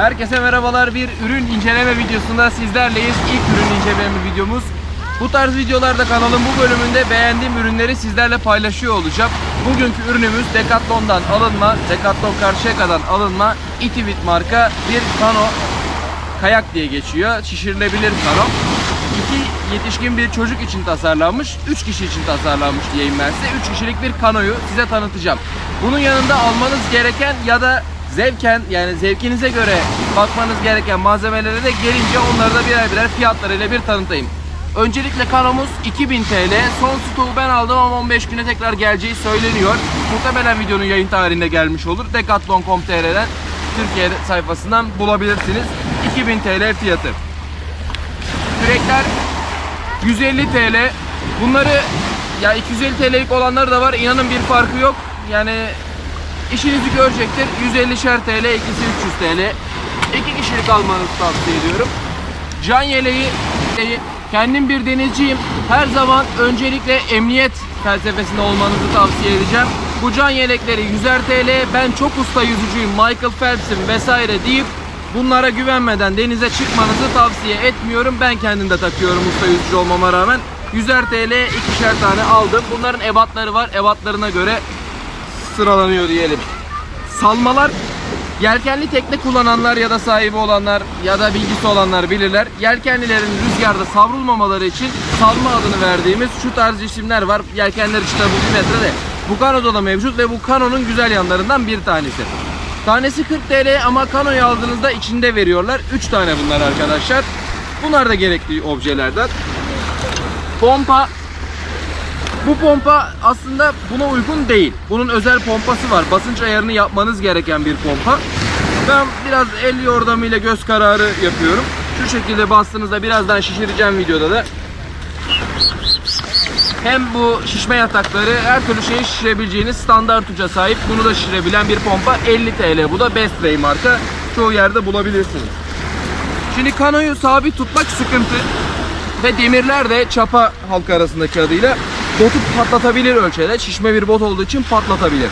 Herkese merhabalar. Bir ürün inceleme videosunda sizlerleyiz. İlk ürün inceleme videomuz. Bu tarz videolarda kanalın bu bölümünde beğendiğim ürünleri sizlerle paylaşıyor olacağım. Bugünkü ürünümüz Decathlon'dan alınma, Decathlon Karşıyaka'dan alınma Itivit marka bir kano kayak diye geçiyor. Şişirilebilir kano. İki yetişkin bir çocuk için tasarlanmış, üç kişi için tasarlanmış diyeyim ben size. Üç kişilik bir kanoyu size tanıtacağım. Bunun yanında almanız gereken ya da zevken yani zevkinize göre bakmanız gereken malzemelere de gelince onları da birer birer fiyatlarıyla bir tanıtayım. Öncelikle kanomuz 2000 TL. Son stoğu ben aldım ama 15 güne tekrar geleceği söyleniyor. Muhtemelen videonun yayın tarihinde gelmiş olur. Decathlon.com.tr'den Türkiye sayfasından bulabilirsiniz. 2000 TL fiyatı. Kürekler 150 TL. Bunları ya 250 TL'lik olanları da var. İnanın bir farkı yok. Yani işinizi görecektir. 150'şer TL, ikisi 300 TL. İki kişilik almanızı tavsiye ediyorum. Can yeleği kendim bir denizciyim. Her zaman öncelikle emniyet felsefesinde olmanızı tavsiye edeceğim. Bu can yelekleri 100'er TL. Ben çok usta yüzücüyüm. Michael Phelps'im vesaire deyip bunlara güvenmeden denize çıkmanızı tavsiye etmiyorum. Ben kendim de takıyorum usta yüzücü olmama rağmen. 100'er TL ikişer tane aldım. Bunların ebatları var. Ebatlarına göre sıralanıyor diyelim. Salmalar Yelkenli tekne kullananlar ya da sahibi olanlar ya da bilgisi olanlar bilirler. Yelkenlilerin rüzgarda savrulmamaları için salma adını verdiğimiz şu tarz cisimler var. Yelkenler işte bu bir metre de. Bu kanoda da mevcut ve bu kanonun güzel yanlarından bir tanesi. Tanesi 40 TL ama kanoyu aldığınızda içinde veriyorlar. 3 tane bunlar arkadaşlar. Bunlar da gerekli objelerden. Pompa bu pompa aslında buna uygun değil. Bunun özel pompası var. Basınç ayarını yapmanız gereken bir pompa. Ben biraz el yordamıyla göz kararı yapıyorum. Şu şekilde bastığınızda birazdan şişireceğim videoda da. Hem bu şişme yatakları her türlü şeyi şişirebileceğiniz standart uca sahip. Bunu da şişirebilen bir pompa 50 TL. Bu da Best Ray marka. Çoğu yerde bulabilirsiniz. Şimdi kanoyu sabit tutmak sıkıntı. Ve demirler de çapa halk arasındaki adıyla botu patlatabilir ölçüde. Şişme bir bot olduğu için patlatabilir.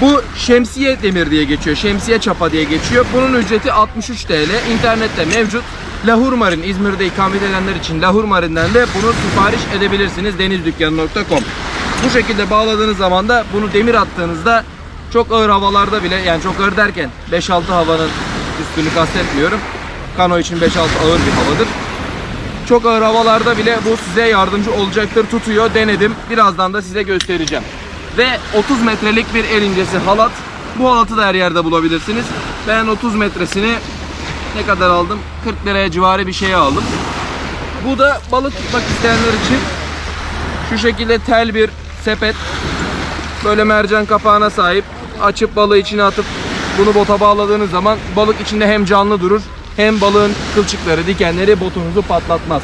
Bu şemsiye demir diye geçiyor. Şemsiye çapa diye geçiyor. Bunun ücreti 63 TL. İnternette mevcut. Lahur Marin İzmir'de ikamet edenler için Lahur Marin'den de bunu sipariş edebilirsiniz denizdükkanı.com. Bu şekilde bağladığınız zaman da bunu demir attığınızda çok ağır havalarda bile yani çok ağır derken 5-6 havanın üstünü kastetmiyorum. Kano için 5-6 ağır bir havadır. Çok ağır havalarda bile bu size yardımcı olacaktır. Tutuyor, denedim. Birazdan da size göstereceğim. Ve 30 metrelik bir el incesi halat. Bu halatı da her yerde bulabilirsiniz. Ben 30 metresini ne kadar aldım? 40 liraya civarı bir şeye aldım. Bu da balık tutmak isteyenler için şu şekilde tel bir sepet. Böyle mercan kapağına sahip. Açıp balığı içine atıp bunu bota bağladığınız zaman balık içinde hem canlı durur hem balığın kılçıkları, dikenleri botunuzu patlatmaz.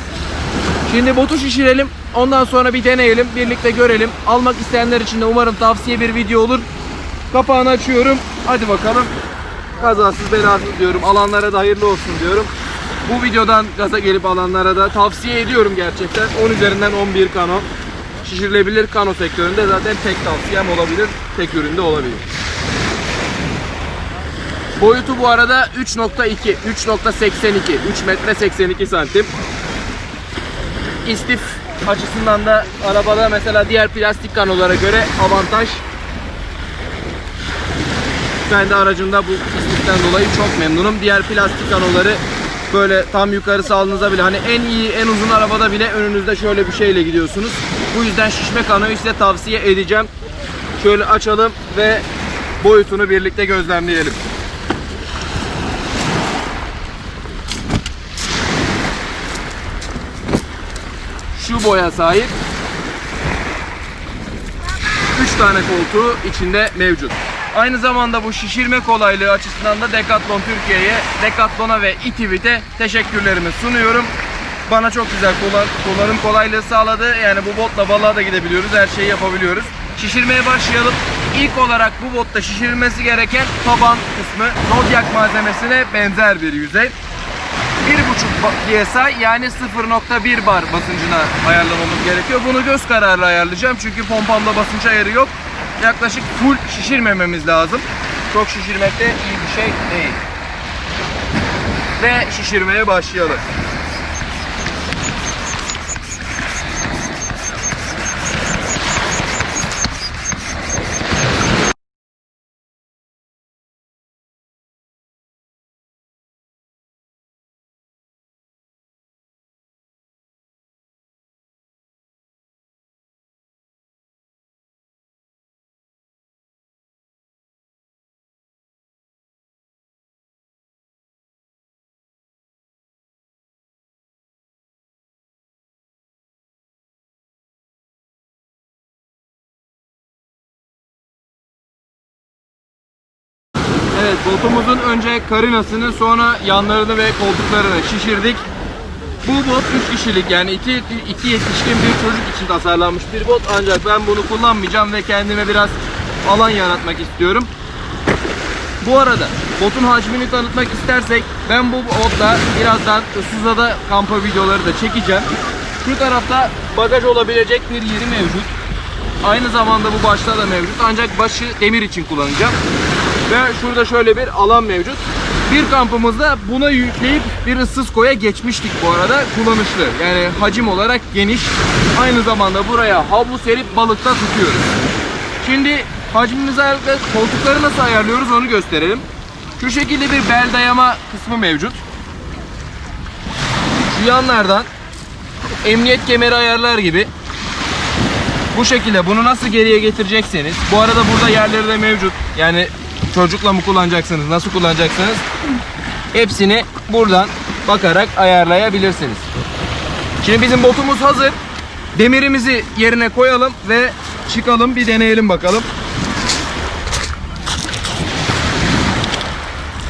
Şimdi botu şişirelim. Ondan sonra bir deneyelim. Birlikte görelim. Almak isteyenler için de umarım tavsiye bir video olur. Kapağını açıyorum. Hadi bakalım. Kazasız belasız diyorum. Alanlara da hayırlı olsun diyorum. Bu videodan gaza gelip alanlara da tavsiye ediyorum gerçekten. 10 üzerinden 11 kano. Şişirilebilir kano sektöründe zaten tek tavsiyem olabilir. Tek üründe olabilir. Boyutu bu arada 3.2, 3.82, 3 metre 82 santim. İstif açısından da arabada mesela diğer plastik kanolara göre avantaj. Ben de aracımda bu istiften dolayı çok memnunum. Diğer plastik kanoları böyle tam yukarısı aldığınızda bile hani en iyi en uzun arabada bile önünüzde şöyle bir şeyle gidiyorsunuz. Bu yüzden şişme kanoyu size tavsiye edeceğim. Şöyle açalım ve boyutunu birlikte gözlemleyelim. Şu boya sahip. 3 tane koltuğu içinde mevcut. Aynı zamanda bu şişirme kolaylığı açısından da Decathlon Türkiye'ye, Decathlon'a ve Itivit'e teşekkürlerimi sunuyorum. Bana çok güzel kullan kullanım kolaylığı sağladı. Yani bu botla balığa da gidebiliyoruz, her şeyi yapabiliyoruz. Şişirmeye başlayalım. İlk olarak bu botta şişirilmesi gereken taban kısmı Zodiac malzemesine benzer bir yüzey. 1.5 psi yani 0.1 bar basıncına ayarlamamız gerekiyor. Bunu göz kararı ayarlayacağım çünkü pompamda basınç ayarı yok. Yaklaşık full şişirmememiz lazım. Çok şişirmek de iyi bir şey değil. ve şişirmeye başlayalım. Evet botumuzun önce karinasını sonra yanlarını ve koltuklarını şişirdik. Bu bot 3 kişilik yani 2 iki yetişkin bir çocuk için tasarlanmış bir bot ancak ben bunu kullanmayacağım ve kendime biraz alan yaratmak istiyorum. Bu arada botun hacmini tanıtmak istersek ben bu botla birazdan Issıza'da kampa videoları da çekeceğim. Şu tarafta bagaj olabilecek bir yeri mevcut. Aynı zamanda bu başta da mevcut ancak başı demir için kullanacağım. Ve şurada şöyle bir alan mevcut. Bir kampımızda buna yükleyip bir ıssız koya geçmiştik bu arada. Kullanışlı. Yani hacim olarak geniş. Aynı zamanda buraya havlu serip balıkta tutuyoruz. Şimdi hacmimizi ayarladık. Koltukları nasıl ayarlıyoruz onu gösterelim. Şu şekilde bir bel dayama kısmı mevcut. Şu yanlardan emniyet kemeri ayarlar gibi bu şekilde bunu nasıl geriye getirecekseniz bu arada burada yerleri de mevcut yani çocukla mı kullanacaksınız? Nasıl kullanacaksınız? Hepsini buradan bakarak ayarlayabilirsiniz. Şimdi bizim botumuz hazır. Demirimizi yerine koyalım ve çıkalım bir deneyelim bakalım.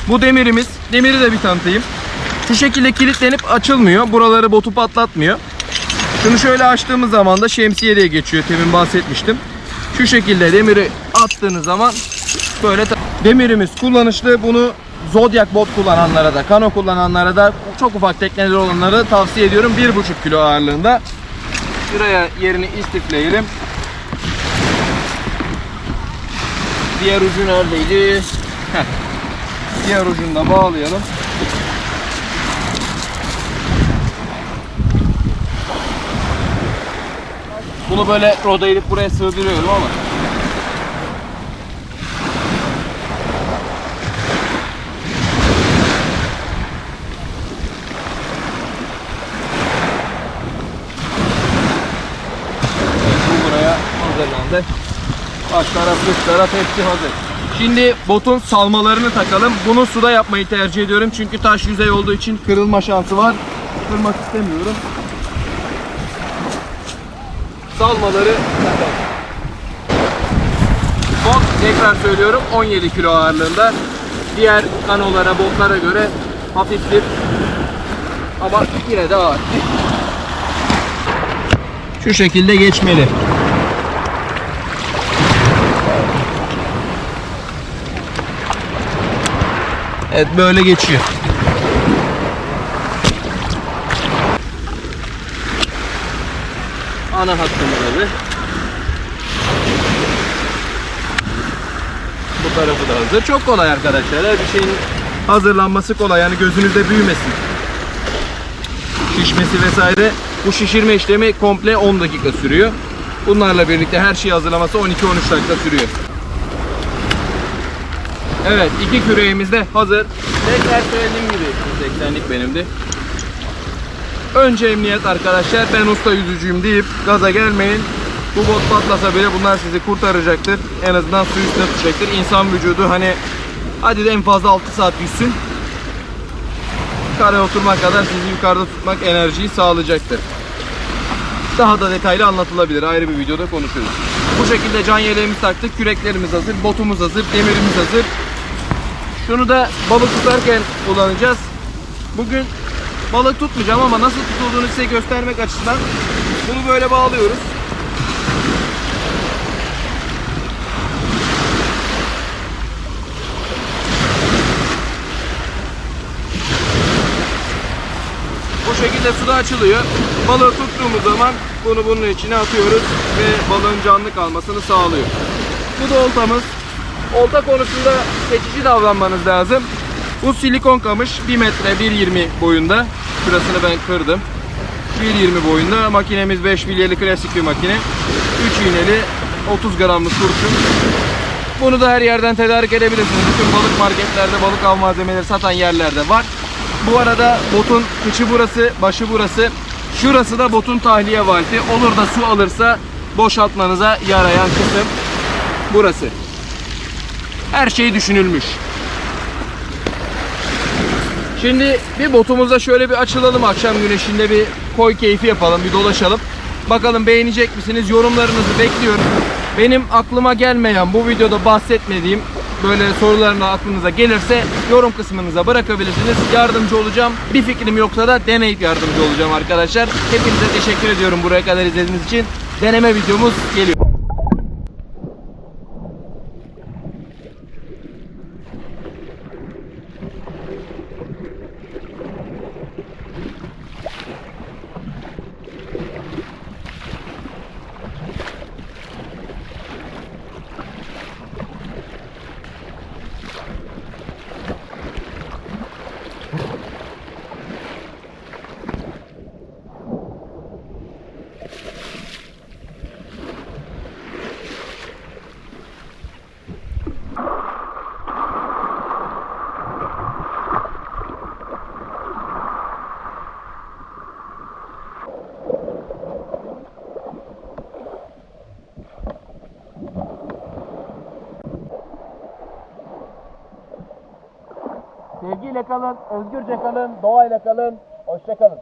Bu demirimiz demiri de bir tanıtayım. Şu şekilde kilitlenip açılmıyor. Buraları botu patlatmıyor. Şunu şöyle açtığımız zaman da şemsiye diye geçiyor. Temin bahsetmiştim. Şu şekilde demiri attığınız zaman böyle demirimiz kullanışlı. Bunu Zodiac bot kullananlara da, kano kullananlara da, çok ufak tekneleri olanlara tavsiye ediyorum. 1,5 kilo ağırlığında. Şuraya yerini istifleyelim. Diğer ucu neredeydi? Heh. Diğer ucunu da bağlayalım. Bunu böyle roda edip buraya sığdırıyorum ama. Bu buraya hazırlandı. Baş taraf, dış taraf hepsi hazır. Şimdi botun salmalarını takalım. Bunu suda yapmayı tercih ediyorum. Çünkü taş yüzey olduğu için kırılma şansı var. Kırmak istemiyorum salmaları takalım. Bot tekrar söylüyorum 17 kilo ağırlığında. Diğer kanolara, botlara göre hafiftir. Ama yine de ağır. Şu şekilde geçmeli. Evet böyle geçiyor. ana hattımızı bu tarafı da hazır. Çok kolay arkadaşlar. Her bir şeyin hazırlanması kolay. Yani gözünüzde büyümesin. Şişmesi vesaire. Bu şişirme işlemi komple 10 dakika sürüyor. Bunlarla birlikte her şeyi hazırlaması 12-13 dakika sürüyor. Evet, iki küreğimiz de hazır. Tekrar söylediğim gibi 80'lik benimdi. Önce emniyet arkadaşlar. Ben usta yüzücüyüm deyip gaza gelmeyin. Bu bot patlasa bile bunlar sizi kurtaracaktır. En azından su üstüne tutacaktır. İnsan vücudu hani hadi de en fazla 6 saat yüzsün. Kare oturmak kadar sizi yukarıda tutmak enerjiyi sağlayacaktır. Daha da detaylı anlatılabilir. Ayrı bir videoda konuşuruz. Bu şekilde can yeleğimizi taktık. Küreklerimiz hazır. Botumuz hazır. Demirimiz hazır. Şunu da balık tutarken kullanacağız. Bugün balık tutmayacağım ama nasıl tutulduğunu size göstermek açısından bunu böyle bağlıyoruz. Bu şekilde suda açılıyor. Balığı tuttuğumuz zaman bunu bunun içine atıyoruz ve balığın canlı kalmasını sağlıyor. Bu da oltamız. Olta konusunda seçici davranmanız lazım. Bu silikon kamış 1 metre 1.20 boyunda. Şurasını ben kırdım. 1.20 boyunda. Makinemiz 5 bilyeli klasik bir makine. 3 iğneli 30 gramlık kurşun. Bunu da her yerden tedarik edebilirsiniz. Bütün balık marketlerde balık av malzemeleri satan yerlerde var. Bu arada botun kıçı burası, başı burası. Şurası da botun tahliye valfi. Olur da su alırsa boşaltmanıza yarayan kısım burası. Her şey düşünülmüş. Şimdi bir botumuzda şöyle bir açılalım akşam güneşinde bir koy keyfi yapalım, bir dolaşalım. Bakalım beğenecek misiniz? Yorumlarınızı bekliyorum. Benim aklıma gelmeyen bu videoda bahsetmediğim böyle sorularına aklınıza gelirse yorum kısmınıza bırakabilirsiniz. Yardımcı olacağım. Bir fikrim yoksa da deneyip yardımcı olacağım arkadaşlar. Hepinize teşekkür ediyorum buraya kadar izlediğiniz için. Deneme videomuz geliyor. Sevgiyle kalın, özgürce kalın, doğayla kalın. Hoşça kalın.